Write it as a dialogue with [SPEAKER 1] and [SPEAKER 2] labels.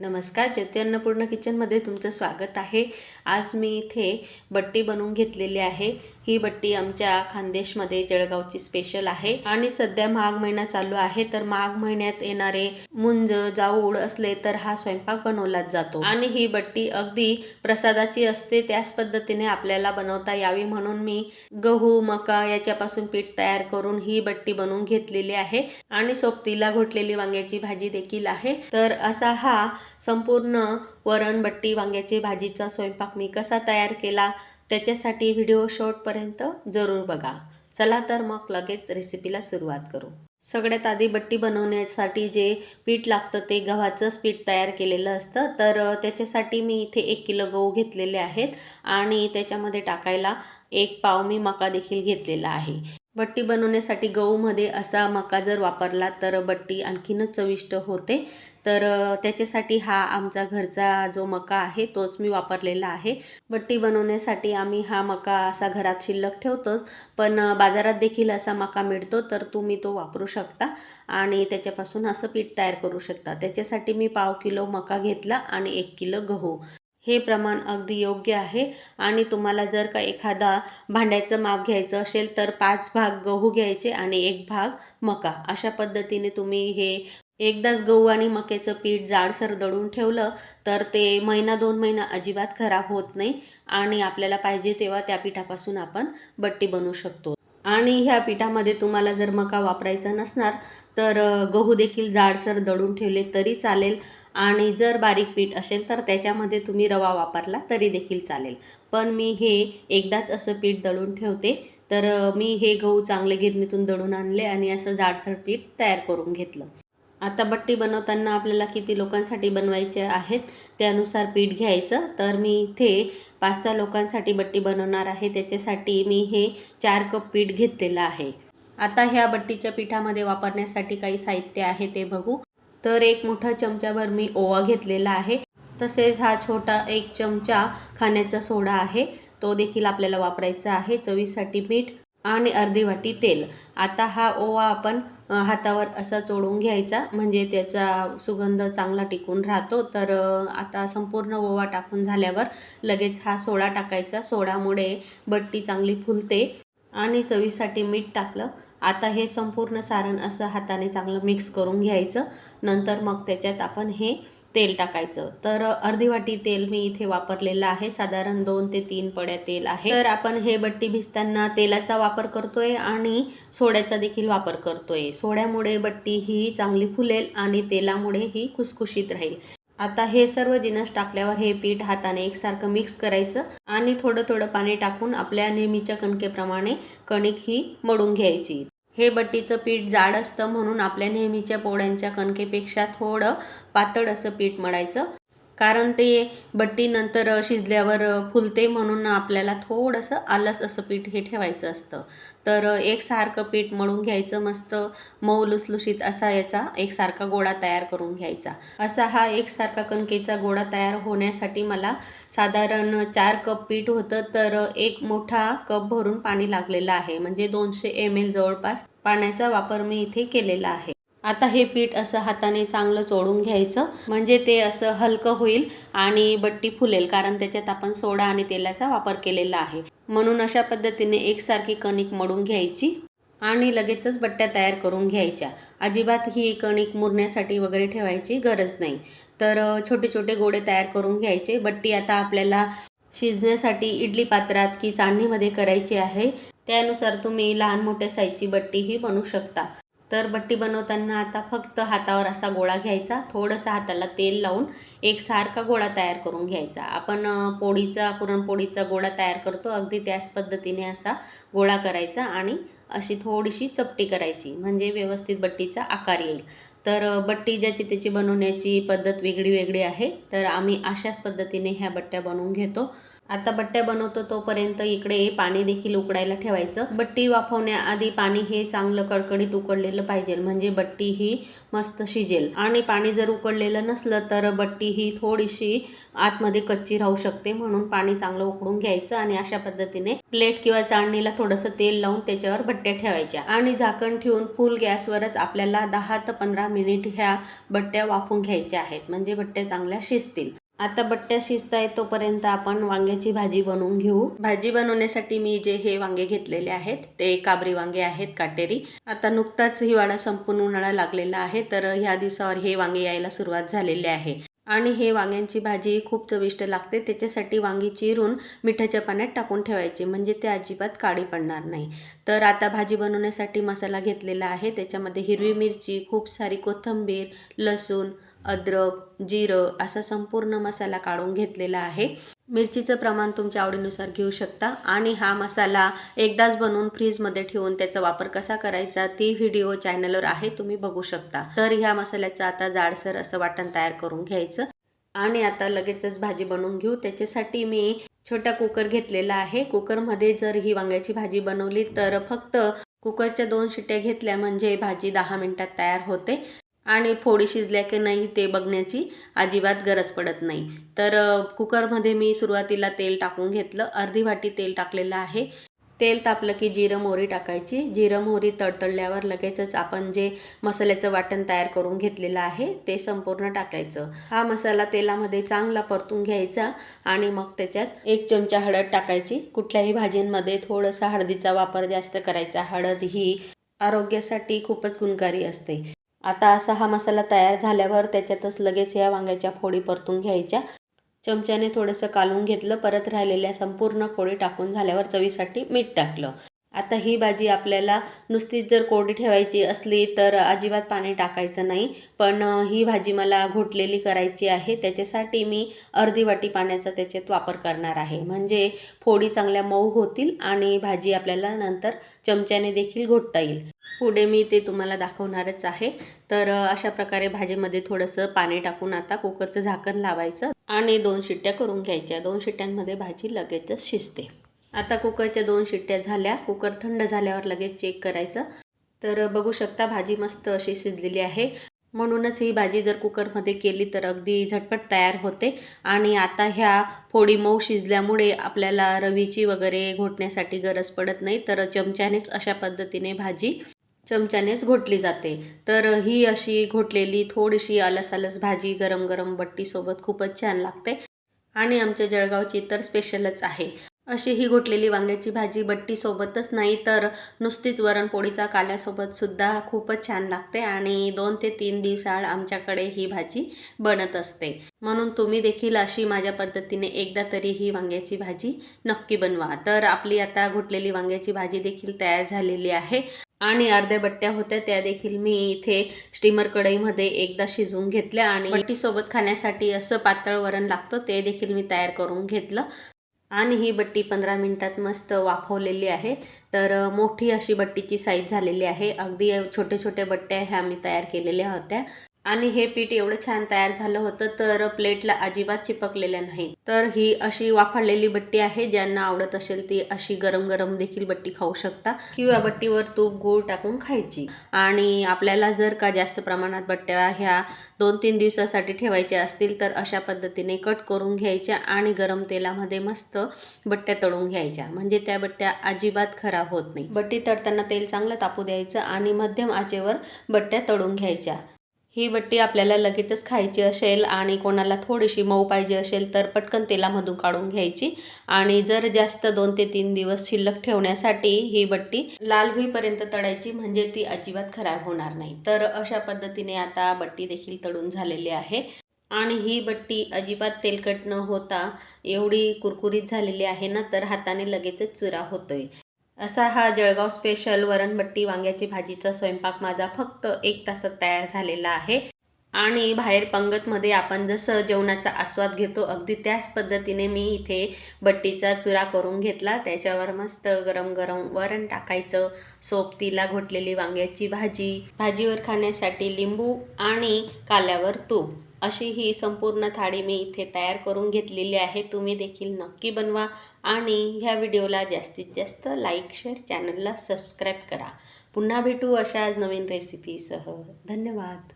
[SPEAKER 1] नमस्कार ज्योती अन्नपूर्ण किचनमध्ये तुमचं स्वागत आहे. आज मी इथे बट्टी बनवून घेतलेली आहे. ही बट्टी आमच्या खानदेशमध्ये जळगावची स्पेशल आहे. आणि सध्या माघ महिना चालू आहे तर माघ महिन्यात येणारे मुंज जाऊड असले तर हा स्वयंपाक बनवलाच जातो. आणि ही बट्टी अगदी प्रसादाची असते त्याच पद्धतीने आपल्याला बनवता यावी म्हणून मी गहू मका याच्यापासून पीठ तयार करून ही बट्टी बनवून घेतलेली आहे. आणि सोबतीला घोटलेली वांग्याची भाजी देखील आहे. तर असा हा संपूर्ण वरण बट्टी वांग्याची भाजीचा स्वयंपाक मी कसा तयार केला त्याच्यासाठी व्हिडिओ शॉर्टपर्यंत जरूर बघा. चला तर मग लगेच रेसिपीला सुरुवात करू. सगळ्यात आधी बट्टी बनवण्यासाठी जे पीठ लागतं ते गव्हाचंच पीठ तयार केलेलं असतं. तर त्याच्यासाठी मी इथे एक किलो गहू घेतलेले आहेत आणि त्याच्यामध्ये टाकायला एक पाव मी मका देखील घेतलेला आहे. बट्टी बनवण्यासाठी गहूमध्ये असा मका जर वापरला तर बट्टी आणखीनच चविष्ट होते. तर त्याच्यासाठी हा आमचा घरचा जो मका आहे तोच मी वापरलेला आहे. बट्टी बनवण्यासाठी आम्ही हा मका असा घरात शिल्लक ठेवतोच पण बाजारात देखील असा मका मिळतो तर तुम्ही तो वापरू शकता आणि त्याच्यापासून असं पीठ तयार करू शकता. त्याच्यासाठी मी पाव किलो मका घेतला आणि एक किलो गहू. हे प्रमाण अगदी योग्य आहे. आणि तुम्हाला जर का एखादा भांड्याचं माप घ्यायचं असेल तर पाच भाग गहू घ्यायचे आणि एक भाग मका. अशा पद्धतीने तुम्ही हे एकदाच गहू आणि मक्याचं पीठ जाडसर दळून ठेवलं तर ते महिना दोन महिना अजिबात खराब होत नाही आणि आपल्याला पाहिजे तेव्हा त्या पिठापासून आपण बट्टी बनवू शकतो. आणि ह्या पिठामध्ये तुम्हाला जर मका वापरायचा नसणार तर गहू देखील जाडसर दळून ठेवले तरी चालेल. आणि जर बारीक पीठ असेल तर त्याच्यामध्ये तुम्ही रवा वापरला तरी देखील चालेल. पण मी हे एकदाच असं पीठ दळून ठेवते. तर मी हे गहू चांगले गिरणीतून दळून आणले आणि असं जाडसर पीठ तयार करून घेतलं. आता बट्टी बनवताना आपल्याला किती लोकांसाठी बनवायचे आहेत त्यानुसार पीठ घ्यायचं. तर मी इथे पाच सहा लोकांसाठी बट्टी बनवणार आहे. त्याच्यासाठी मी हे चार कप पीठ घेतलेलं आहे. आता ह्या बट्टीच्या पिठामध्ये वापरण्यासाठी काही साहित्य आहे ते बघू. तर एक मोठा चमचाभर मी ओवा घेतलेला आहे. तसेच हा छोटा एक चमचा खाण्याचा सोडा आहे. तो देखील आपल्याला वापरायचा आहे. चवीसाठी मीठ आणि अर्धी वाटी तेल. आता हा ओवा आपण हातावर असा चोळून घ्यायचा. म्हणजे त्याचा सुगंध चांगला टिकून राहतो. तर आता संपूर्ण ओवा टाकून झाल्यावर लगेच हा सोडा टाकायचा. सोडामुळे बट्टी चांगली फुलते आणि चवीसाठी मीठ टाकलं आता हे संपूर्ण सारण असं हाताने चांगलं मिक्स करून घ्यायचं. नंतर मग त्याच्यात आपण हे तेल टाकायचं. तर अर्धी वाटी तेल मी इथे वापरलेलं आहे. साधारण दोन ते तीन पड्या तेल आहे. तर आपण हे बट्टी भिजताना तेलाचा वापर करतोय आणि सोड्याचा देखील वापर करतोय. सोड्यामुळे बट्टी ही चांगली फुलेल आणि तेलामुळे ही खुसखुशीत राहील. आता हे सर्व जिनस टाकल्यावर हे पीठ हाताने एकसारखं मिक्स करायचं आणि थोडं थोडं पाणी टाकून आपल्या नेहमीच्या कणकेप्रमाणे कणिक ही मळून घ्यायची. हे बट्टीचं पीठ जाड असतं म्हणून आपल्या नेहमीच्या पोळ्यांच्या कणकेपेक्षा थोडं पातळ असं पीठ मळायचं. कारण ते बट्टीनंतर शिजल्यावर फुलते म्हणून आपल्याला थोडंसं आलस असं पीठ हे ठेवायचं असतं. तर एकसारखं पीठ मळून घ्यायचं मस्त मऊ लुसलुशीत असा याचा एकसारखा गोळा तयार करून घ्यायचा. असा हा एकसारखा कणकेचा गोळा तयार होण्यासाठी मला साधारण चार कप पीठ होतं तर एक मोठा कप भरून पाणी लागलेलं आहे. म्हणजे दोनशे एम एल जवळपास पाण्याचा वापर मी इथे केलेला आहे. आता हे पीठ असं हाताने चांगलं चोळून घ्यायचं. म्हणजे ते असं हलकं होईल आणि बट्टी फुलेल कारण त्याच्यात आपण सोडा आणि तेलाचा वापर केलेला आहे. म्हणून अशा पद्धतीने एकसारखी कणिक मळून घ्यायची आणि लगेचच बट्ट्या तयार करून घ्यायच्या. अजिबात ही कणिक मुरण्यासाठी वगैरे ठेवायची गरज नाही. तर छोटे छोटे गोळे तयार करून घ्यायचे. बट्टी आता आपल्याला शिजण्यासाठी इडली पात्रात की चाळणीमध्ये करायची आहे. त्यानुसार तुम्ही लहान मोठ्या साईजची बट्टीही बनवू शकता. तर बट्टी बनवताना आता फक्त हातावर असा गोळा घ्यायचा. थोडंसं हाताला तेल लावून एक सारखा गोळा तयार करून घ्यायचा. आपण पोळीचा पुरणपोळीचा गोळा तयार करतो. अगदी त्याच पद्धतीने असा गोळा करायचा आणि अशी थोडीशी चपटी करायची. म्हणजे व्यवस्थित बट्टीचा आकार येईल. तर बट्टी ज्याची त्याची बनवण्याची पद्धत वेगळी वेगळी आहे. तर आम्ही अशाच पद्धतीने ह्या बट्ट्या बनवून घेतो. आता बट्ट्या बनवतो तोपर्यंत इकडे पाणी देखील उकडायला ठेवायचं. बट्टी वाफवण्याआधी पाणी हे चांगलं कडकडीत उकडलेलं पाहिजे. म्हणजे बट्टी ही मस्त शिजेल. आणि पाणी जर उकडलेलं नसलं तर बट्टी ही थोडीशी आतमध्ये कच्ची राहू शकते. म्हणून पाणी चांगलं उकडून घ्यायचं आणि अशा पद्धतीने प्लेट किंवा चाळणीला थोडंसं तेल लावून त्याच्यावर बट्ट्या ठेवायच्या. आणि झाकण ठेवून फुल गॅसवरच आपल्याला दहा ते पंधरा मिनिट ह्या बट्ट्या वाफून घ्यायच्या आहेत. म्हणजे बट्ट्या चांगल्या शिजतील. आता बट्ट्या शिजताय तोपर्यंत आपण वांग्याची भाजी बनवून घेऊ. भाजी बनवण्यासाठी मी जे हे वांगे घेतलेले आहेत ते काबरी वांगे आहेत काटेरी. आता नुकताच हिवाळा संपून उन्हाळा लागलेला आहे तर ह्या दिवसावर हे वांगे यायला सुरुवात झालेली आहे. आणि हे वांग्यांची भाजी खूप चविष्ट लागते. त्याच्यासाठी वांगी चिरून मिठाच्या पाण्यात टाकून ठेवायची. म्हणजे ते अजिबात काळी पडणार नाही. तर आता भाजी बनवण्यासाठी मसाला घेतलेला आहे. त्याच्यामध्ये हिरवी मिरची खूप सारी कोथिंबीर लसूण अद्रक जिरं असा संपूर्ण मसाला काढून घेतलेला आहे. मिरचीचं प्रमाण तुमच्या आवडीनुसार घेऊ शकता आणि हा मसाला एकदाच बनवून फ्रीजमध्ये ठेवून त्याचा वापर कसा करायचा ती व्हिडिओ चॅनलवर आहे तुम्ही बघू शकता. तर ह्या मसाल्याचं आता जाडसर असं वाटण तयार करून घ्यायचं. आणि आता लगेचच भाजी बनवून घेऊ. त्याच्यासाठी मी छोटा कुकर घेतलेला आहे. कुकरमध्ये जर ही वांग्याची भाजी बनवली तर फक्त कुकरच्या दोन शिट्ट्या घेतल्या म्हणजे भाजी दहा मिनटात तयार होते. आणि फोडी शिजल्या की नाही ते बघण्याची अजिबात गरज पडत नाही. तर कुकरमध्ये मी सुरुवातीला तेल टाकून घेतलं. अर्धी वाटी तेल टाकलेलं आहे. तेल तापलं की जिरं मोहरी टाकायची. जिरं मोहरी तडतडल्यावर लगेचच आपण जे मसाल्याचं वाटण तयार करून घेतलेलं आहे ते संपूर्ण टाकायचं. हा मसाला तेलामध्ये चांगला परतून घ्यायचा आणि मग त्याच्यात एक चमचा हळद टाकायची. कुठल्याही भाजींमध्ये थोडंसं हळदीचा वापर जास्त करायचा. हळद ही आरोग्यासाठी खूपच गुणकारी असते. आता असा हा मसाला तयार झाल्यावर त्याच्यातच लगेच या वांग्याच्या फोडी परतून घ्यायच्या. चमच्याने थोडंसं कालून घेतलं परत राहिलेल्या संपूर्ण फोडी टाकून झाल्यावर चवीसाठी मीठ टाकलं. आता ही भाजी आपल्याला नुसतीच जर कोरडी ठेवायची असली तर अजिबात पाणी टाकायचं नाही. पण ही भाजी मला घोटलेली करायची आहे. त्याच्यासाठी मी अर्धी वाटी पाण्याचा त्याच्यात वापर करणार आहे. म्हणजे फोडी चांगल्या मऊ होतील आणि भाजी आपल्याला नंतर चमच्याने देखील घोटता येईल. पुढे मी ते तुम्हाला दाखवणारच आहे. तर अशा प्रकारे भाजीमध्ये थोडंसं पाणी टाकून आता कुकरचं झाकण लावायचं आणि दोन शिट्ट्या करून घ्यायच्या. दोन शिट्ट्यांमध्ये भाजी लगेचच शिजते. आता कुकरच्या दोन शिट्ट्या झाल्या. कुकर थंड झाल्यावर लगेच चेक करायचं. तर बघू शकता भाजी मस्त अशी शिजलेली आहे. म्हणूनच ही भाजी जर कुकरमध्ये केली तर अगदी झटपट तयार होते. आणि आता ह्या फोडी मऊ शिजल्यामुळे आपल्याला रवीची वगैरे घोटण्यासाठी गरज पडत नाही. तर चमच्यानेच अशा पद्धतीने भाजी चमच्यानेच घोटली जाते. तर ही अशी घोटलेली थोडीशी आलस आलस भाजी गरम गरम बट्टीसोबत खूपच छान लागते. आणि आमच्या जळगावची तर स्पेशलच आहे. अशी ही घोटलेली वांग्याची भाजी बट्टीसोबतच नाही तर नुसतीच वरणपोळीचा काल्यासोबतसुद्धा खूपच छान लागते आणि दोन ते तीन दिवसाळ आमच्याकडे ही भाजी बनत असते. म्हणून तुम्ही देखील अशी माझ्या पद्धतीने एकदा तरी ही वांग्याची भाजी नक्की बनवा. तर आपली आता घोटलेली वांग्याची भाजी देखील तयार झालेली आहे आणि अर्ध्या बट्ट्या होत्या त्या देखील मी इथे स्टीमर कढईमध्ये एकदा शिजवून घेतल्या आणि बट्टीसोबत खाण्यासाठी असं पातळ वरण लागतं ते देखील मी तयार करून घेतलं. आणि ही बट्टी पंधरा मिनटात मस्त वाफवलेली आहे. तर मोठी अशी बट्टीची साईज झालेली आहे. अगदी छोटे छोट्या बट्ट्या ह्या मी तयार केलेल्या होत्या. आणि हे पीठ एवढं छान तयार झालं होतं तर प्लेटला अजिबात चिपकलेलं नाही. तर ही अशी वाफळलेली बट्टी आहे ज्यांना आवडत असेल ती अशी गरम गरम देखील बट्टी खाऊ शकता. किंवा बट्टीवर तूप गूळ टाकून खायची. आणि आपल्याला जर का जास्त प्रमाणात बट्ट्या ह्या दोन तीन दिवसासाठी ठेवायच्या असतील तर अशा पद्धतीने कट करून घ्यायच्या आणि गरम तेलामध्ये मस्त बट्ट्या तळून घ्यायच्या. म्हणजे त्या बट्ट्या अजिबात खराब होत नाही. बट्टी तळताना तेल चांगलं तापू द्यायचं आणि मध्यम आचेवर बट्ट्या तळून घ्यायच्या. ही बट्टी आपल्याला लगेचच खायची असेल आणि कोणाला थोडीशी मऊ पाहिजे असेल तर पटकन तेलामधून काढून घ्यायची. आणि जर जास्त दोन ते तीन दिवस शिल्लक ठेवण्यासाठी ही बट्टी लाल होईपर्यंत तळायची म्हणजे ती अजिबात खराब होणार नाही. तर अशा पद्धतीने आता बट्टी देखील तळून झालेली आहे. आणि ही बट्टी अजिबात तेलकट न होता एवढी कुरकुरीत झालेली आहे ना तर हाताने लगेचच चुरा होतोय. असा हा जळगाव स्पेशल वरणबट्टी वांग्याची भाजीचा स्वयंपाक माझा फक्त एक तासात तयार झालेला आहे. आणि बाहेर पंगतमध्ये आपण जसं जेवणाचा आस्वाद घेतो अगदी त्याच पद्धतीने मी इथे बट्टीचा चुरा करून घेतला. त्याच्यावर मस्त गरम गरम वरण टाकायचं सोबतीला घोटलेली वांग्याची भाजी भाजीवर खाण्यासाठी लिंबू आणि काल्यावर तूप. अशी ही संपूर्ण थाळी मी इथे तयार करून घेतलेली आहे. तुम्ही देखील नक्की बनवा आणि ह्या व्हिडिओला जास्तीत जास्त लाईक शेअर चॅनलला सबस्क्राईब करा. पुन्हा भेटू अशा नवीन रेसिपीसह. धन्यवाद.